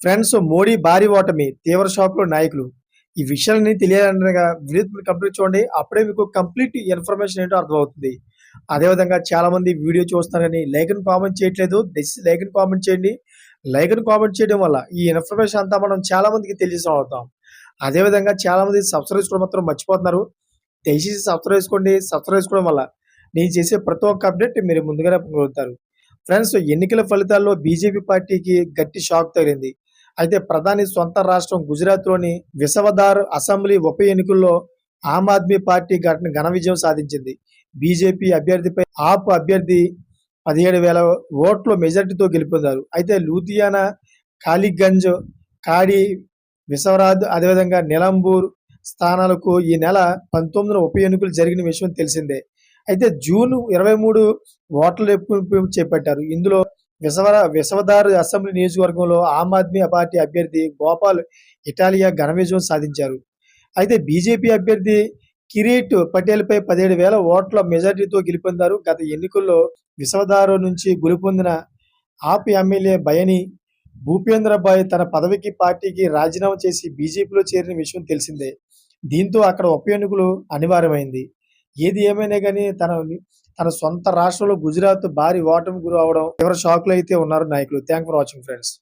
Friends Modi భారీ ఓటమి తీవ్ర షాపులో నాయకులు. ఈ విషయాలని తెలియాలనగా వీడియో కంప్లీట్ చూడండి. అప్పుడే మీకు కంప్లీట్ ఇన్ఫర్మేషన్ ఏంటో అర్థమవుతుంది. అదేవిధంగా చాలా మంది వీడియో చూస్తున్నారని లైక్ అని కామెంట్ చేయట్లేదు. దయచేసి లైక్ అని కామెంట్ చేయండి. లైక్ అని కామెంట్ చేయడం వల్ల ఈ ఇన్ఫర్మేషన్ అంతా మనం చాలా మందికి తెలియజేసం అవుతాం అదేవిధంగా చాలా మంది సబ్స్క్రైబ్ చేసుకోవడం మాత్రం మర్చిపోతున్నారు. దయచేసి సబ్స్క్రైబ్ చేసుకోండి. సబ్స్క్రైబ్ చేసుకోవడం వల్ల నేను చేసే ప్రతి ఒక్క అప్డేట్ మీరు ముందుగానే పొందుతారు. ఫ్రెండ్స్ ఎన్నికల ఫలితాల్లో బీజేపీ పార్టీకి గట్టి షాక్ తగిలింది. అయితే ప్రధాని సొంత రాష్ట్రం గుజరాత్లోని విసవదార్ అసెంబ్లీ ఉప ఎన్నికల్లో ఆమ్ ఆద్మీ పార్టీ ఘటన ఘన విజయం సాధించింది. బీజేపీ అభ్యర్థిపై ఆప్ అభ్యర్థి పదిహేడు వేల ఓట్ల మెజార్టీతో గెలుపొందారు. అయితే లూథియానా కాలిగంజ్ కాడి విసవరాద్ అదేవిధంగా నిలంబూర్ స్థానాలకు ఈ నెల పంతొమ్మిదిన ఉప ఎన్నికలు జరిగిన విషయం తెలిసిందే. అయితే జూన్ ఇరవై మూడు ఓట్ల లెక్కింపు చేపట్టారు. ఇందులో విసవర విసవదారు అసెంబ్లీ నియోజకవర్గంలో ఆమ్ ఆద్మీ పార్టీ అభ్యర్థి గోపాల్ ఇటాలియా ఘన విజయం సాధించారు. అయితే బీజేపీ అభ్యర్థి కిరీట్ పటేల్పై పదిహేడు వేల ఓట్ల మెజార్టీతో గెలుపొందారు. గత ఎన్నికల్లో విసవదారు నుంచి గెలుపొందిన ఆప్ ఎమ్మెల్యే బయని భూపేంద్రబాయ్ తన పదవికి పార్టీకి రాజీనామా చేసి బీజేపీలో చేరిన విషయం తెలిసిందే. దీంతో అక్కడ ఉప ఎన్నికలు అనివార్యమైంది. ఏది ఏమైనా కానీ తన తన సొంత రాష్ట్రంలో గుజరాత్ భారీ ఓటమి గురి అవడం షాక్లో అయితే ఉన్నారు నాయకులు. Thank for watching friends